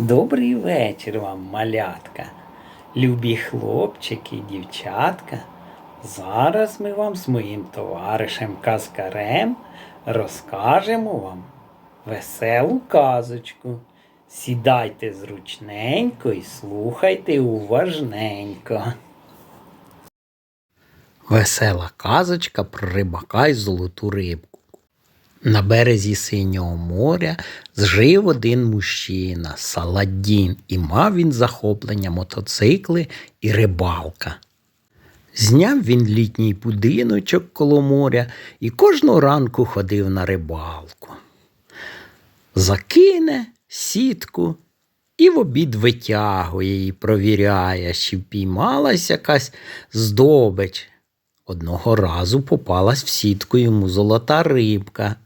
Добрий вечір вам, малятка, любі хлопчики і дівчатка. Зараз ми вам з моїм товаришем Каскарем розкажемо вам веселу казочку. Сідайте зручненько і слухайте уважненько. Весела казочка про рибака й золоту рибку. На березі синього моря жив один мужчина Саладін, і мав він захоплення мотоцикли і рибалка. Зняв він літній будиночок коло моря і кожного ранку ходив на рибалку. Закине сітку і в обід витягує і провіряє, чи впіймалась якась здобич. Одного разу попалась в сітку йому золота рибка.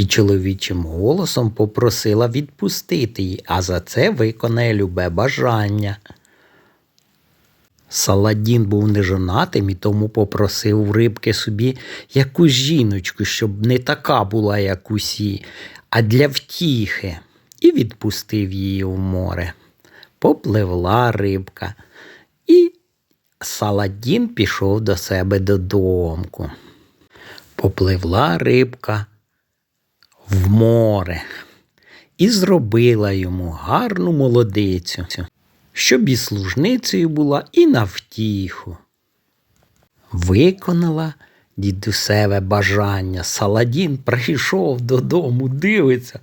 І чоловічим голосом попросила відпустити її, а за це виконає любе бажання. Саладін був нежонатим і тому попросив у рибки собі якусь жіночку, щоб не така була, як усі, а для втіхи, і відпустив її в море. Попливла рибка, і Саладін пішов до себе додомку. Попливла рибка в море і зробила йому гарну молодицю, щоб і служницею була, і на втіху. Виконала дідусеве бажання. Саладін прийшов додому, дивиться.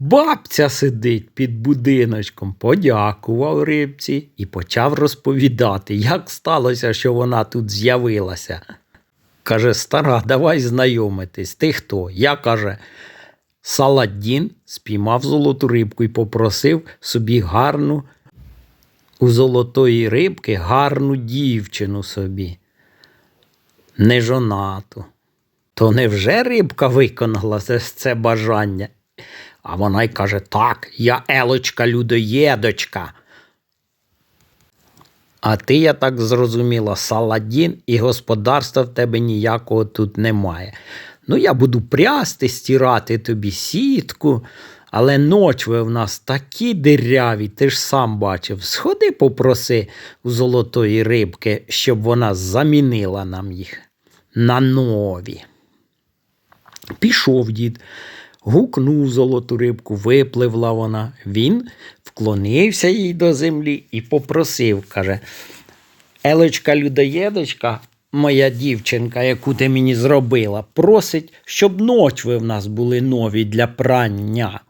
Бабця сидить під будиночком, подякував рибці і почав розповідати, як сталося, що вона тут з'явилася. Каже, стара, давай знайомитись. Ти хто? Я каже, Саладін спіймав золоту рибку і попросив собі гарну у золотої рибки гарну дівчину собі. Нежонату. То невже рибка виконала це бажання? А вона й каже: так, я Елочка людоєдочка. А ти, я так зрозуміла, Саладін і господарства в тебе ніякого тут немає. Ну, я буду прясти, стирати тобі сітку, але ночви в нас такі диряві, ти ж сам бачив. Сходи, попроси у золотої рибки, щоб вона замінила нам їх на нові. Пішов дід, гукнув золоту рибку, випливла вона. Він вклонився їй до землі і попросив, каже, Елочка людоєдочка, моя дівчинка, яку ти мені зробила, просить, щоб ночви в нас були нові для прання,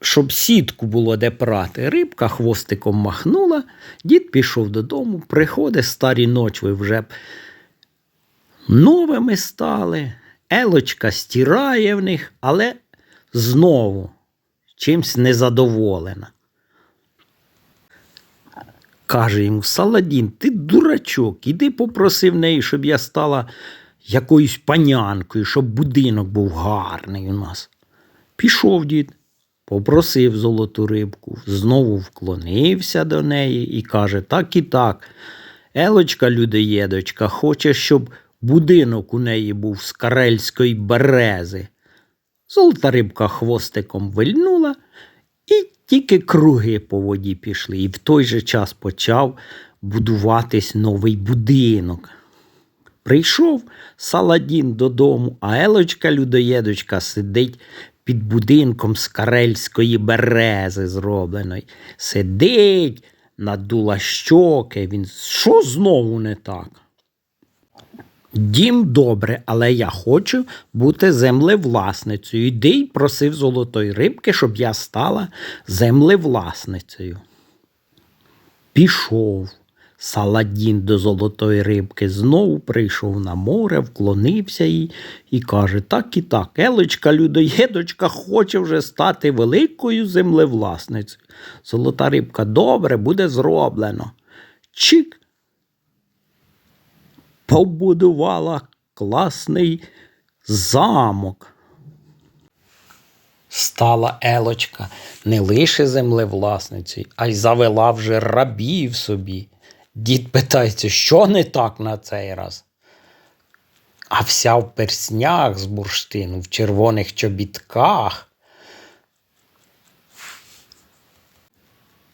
щоб сітку було де прати. Рибка хвостиком махнула, дід пішов додому, приходить старі ночви вже новими стали. Елочка стирає в них, але знову чимсь незадоволена. Каже йому Саладін, ти дурачок, іди попроси в неї, щоб я стала якоюсь панянкою, щоб будинок був гарний у нас. Пішов дід, попросив золоту рибку, знову вклонився до неї і каже: так і так. Елочка людоєдочка хоче, щоб будинок у неї був з карельської берези. Золота рибка хвостиком вильнула, і тільки круги по воді пішли. І в той же час почав будуватись новий будинок. Прийшов Саладін додому, а Елочка людоєдочка сидить під будинком з карельської берези зробленої. Сидить, надула щоки. Він що знову не так? Дім добре, але я хочу бути землевласницею. Іди й просив золотої рибки, щоб я стала землевласницею. Пішов. Саладін до золотої рибки знову прийшов на море, вклонився їй і каже: так і так, Елочка людоєдочка хоче вже стати великою землевласницею. Золота рибка добре буде зроблено. Чик побудувала класний замок. Стала Елочка не лише землевласницею, а й завела вже рабів собі. Дід питається, що не так на цей раз? А вся в перснях з бурштину, в червоних чобітках.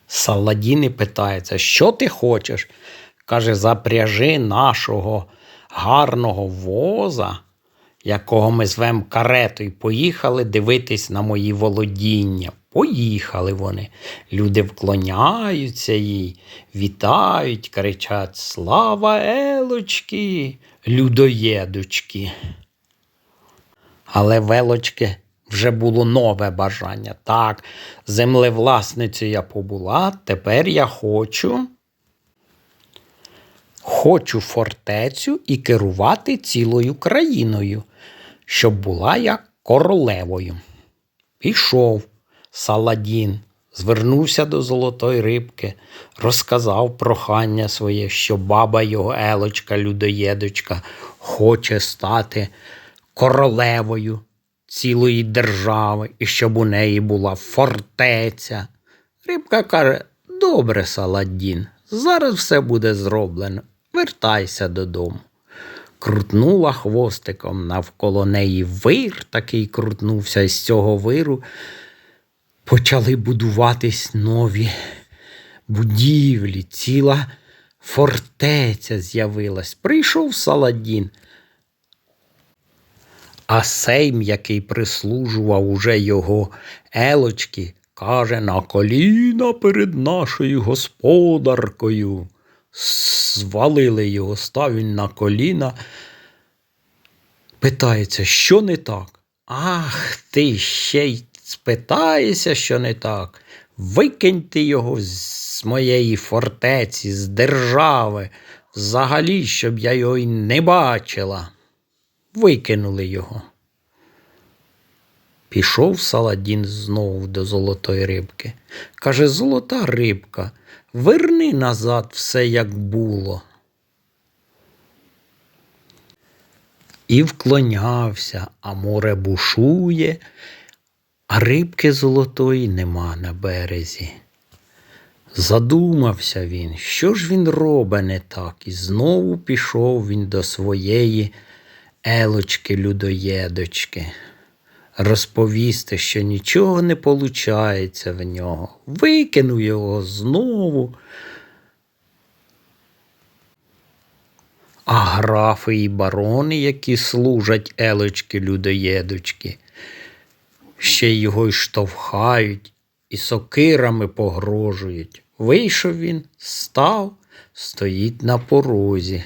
Саладін і питається, що ти хочеш? Каже, запряжи нашого гарного воза, якого ми звемо каретою. Поїхали дивитись на мої володіння. Поїхали вони. Люди вклоняються їй, вітають, кричать Слава Елочки, людоєдочки. Але велочки вже було нове бажання. Так, землевласницею я побула, тепер я хочу. Хочу фортецю і керувати цілою країною, щоб була я королевою. Пішов Саладін, звернувся до золотої рибки, розказав прохання своє, що баба його Елочка, людоєдочка, хоче стати королевою цілої держави і щоб у неї була фортеця. Рибка каже: добре, Саладін, зараз все буде зроблено. Вертайся додому. Крутнула хвостиком навколо неї вир такий крутнувся, і з цього виру почали будуватись нові будівлі, ціла фортеця з'явилась. Прийшов Саладін. А сейм, який прислужував уже його елочки, каже на коліна перед нашою господаркою. Звалили його, став він на коліна. Питається, що не так? Ах, ти ще й спитаєшся, що не так. Викиньте його з моєї фортеці, з держави, взагалі, щоб я його й не бачила. Викинули його. Пішов Саладін знову до золотої рибки. Каже, золота рибка, верни назад все, як було. І вклонявся, а море бушує, а рибки золотої нема на березі. Задумався він, що ж він робить не так, і знову пішов він до своєї елочки людоєдочки. Розповісти, що нічого не получається в нього. Викинув його знову. А графи і барони, які служать елочки людоєдочки, ще його й штовхають і сокирами погрожують. Вийшов він, став, стоїть на порозі.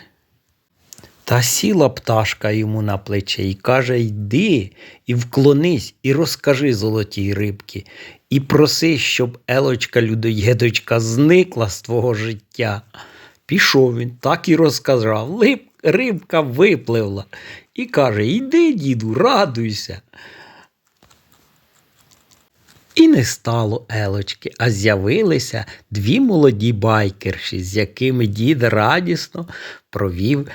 Та сіла пташка йому на плече і каже Йди і вклонись, і розкажи золотій рибки, і проси, щоб Елочка людоєдочка зникла з твого життя. Пішов він, так і розказав. Рибка випливла і каже: Йди, діду, радуйся. І не стало Елочки, а з'явилися дві молоді байкерші, з якими дід радісно провів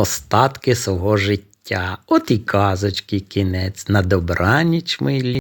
остатки свого життя. От і казочки кінець. На добраніч, милі.